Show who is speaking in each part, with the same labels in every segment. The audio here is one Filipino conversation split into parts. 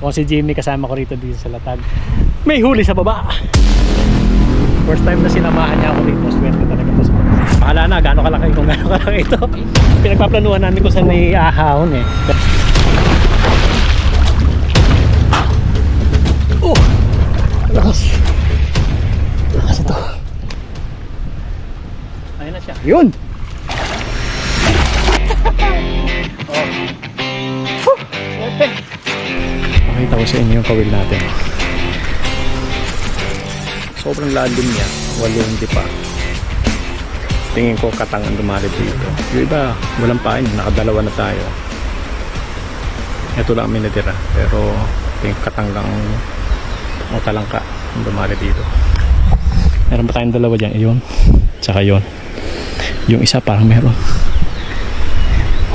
Speaker 1: Kung si Jimmy kasama ko rito dito sa Latag. May huli sa baba. First time na sinamahan niya ako rito. Swerte talaga to. Bahala na, gaano kalaki kung gaano kalaki ito. Pinagpaplanuhan namin kung saan may ahahon eh. Oh! Lakas. Lakas ito. Ayun na siya.
Speaker 2: Yun!
Speaker 1: Swerte. Pakita ko sa inyo yung kawil natin. Sobrang lalim niya. Walong pa. Tingin ko katang ang lumalib dito. Yung iba, walang pain. Nakadalawa na tayo. Ito lang ang minatira. Pero tingin ko katang lang o talangka ang lumalib dito. Meron pa tayong dalawa dyan. Ayun. Tsaka yun. Yung isa parang meron.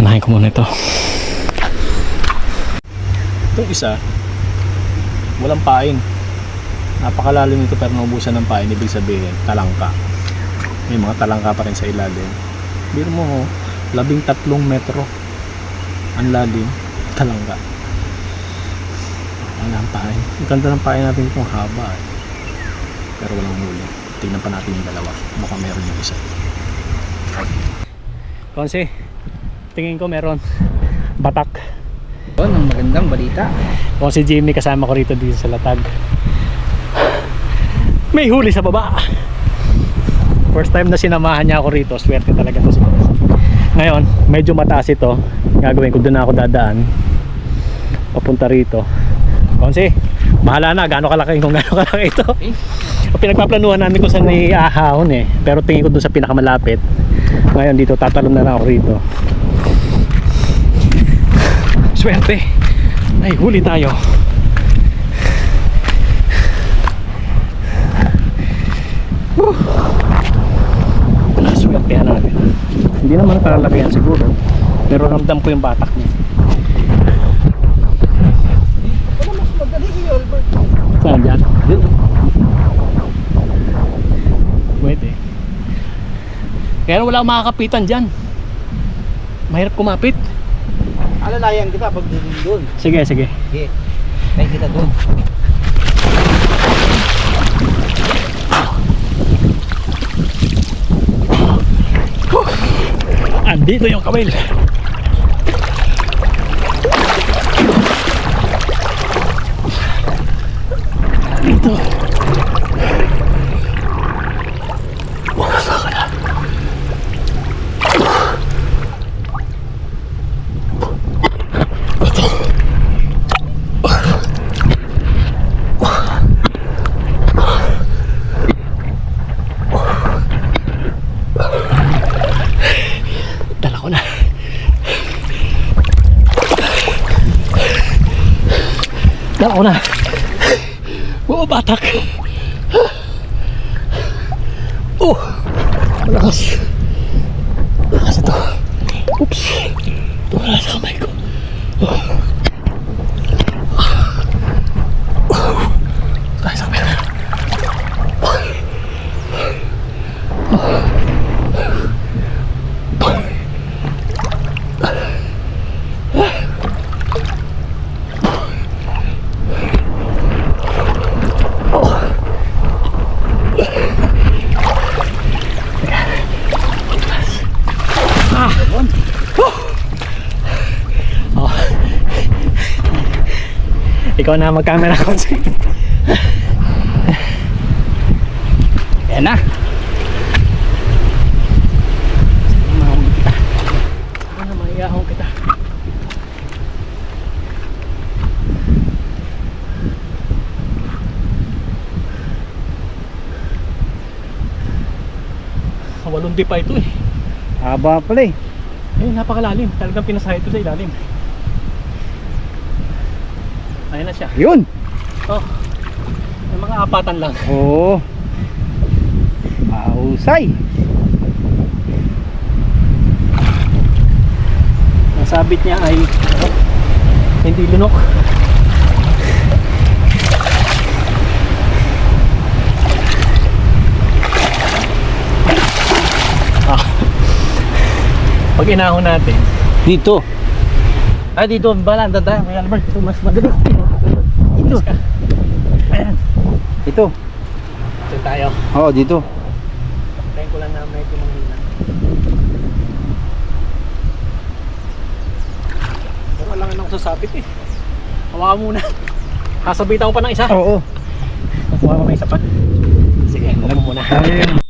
Speaker 1: Unahin ko muna ito. Itong isa, walang pain. Napakalalim nito pero naubusan ng pain. Ibig sabihin, talangka. May mga talangka pa rin sa ilalim. Biro mo, ho, labing tatlong metro. Ang lalim, talangka. Wala ang pain. Ang ganda ng pain natin itong haba. Eh. Pero walang huli. Tingnan pa natin yung dalawa. Baka meron yung isa. Konse, tingin ko meron. Batak.
Speaker 2: Yun, ang magandang balita.
Speaker 1: Kung si Jimmy kasama ko rito dito sa Latag. May huli sa baba. First time na sinamahan niya ako rito, swerte talaga to. Ngayon, medyo mataas ito. Gagawin ko doon ako dadaan. Papunta rito. Konsi, bahala na, gaano kalaki kung gaano kalaki ito. Pinagpaplanuhan namin kung saan may ahahon eh. Pero tingin ko doon sa pinakamalapit. Ngayon dito, tatalon na lang ako rito. Swerte. Ay, huli tayo. Woo! Wala, swertehan natin. Hindi naman kalalakihan siguro. Pero ramdam ko yung batak niya. Saan dyan? Pwede. Kaya wala akong makakapitan dyan. Mahirap kumapit.
Speaker 2: Alalayan kita pag doon.
Speaker 1: Sige, sige.
Speaker 2: Sige. Tayo kita doon.
Speaker 1: Andito yung kawil. Dala ko na. Oo, batak. Oh, malakas. Malakas ito. Oops. Tumala sa kamay. Oh. Oh. Ikaw na mag-camera ko.
Speaker 2: Yan na.
Speaker 1: Maiyahon kita. Walong di pa ito eh.
Speaker 2: Haba pala eh.
Speaker 1: Eh, napakalalim. Talagang pinasahe ito sa ilalim. Ayun na siya.
Speaker 2: Yun!
Speaker 1: Oh. May mga apatan lang.
Speaker 2: Oo. Mahusay.
Speaker 1: Nasabit niya ay hindi lunok. Pag inahon natin,
Speaker 2: Dito. Ah, dito. Balan. Tanda. May Albert. Ito mas madali. Dito. Ayan. Ito.
Speaker 1: Diyan tayo.
Speaker 2: Oo, dito.
Speaker 1: Tayo ko lang na medyo manghina. Pero alangan ako sasabit eh. Hawakan muna. Kasabitan ko pa ng isa.
Speaker 2: Oo.
Speaker 1: Kukuha ko ng isa pa. Sige, huwag muna.
Speaker 2: Ayun.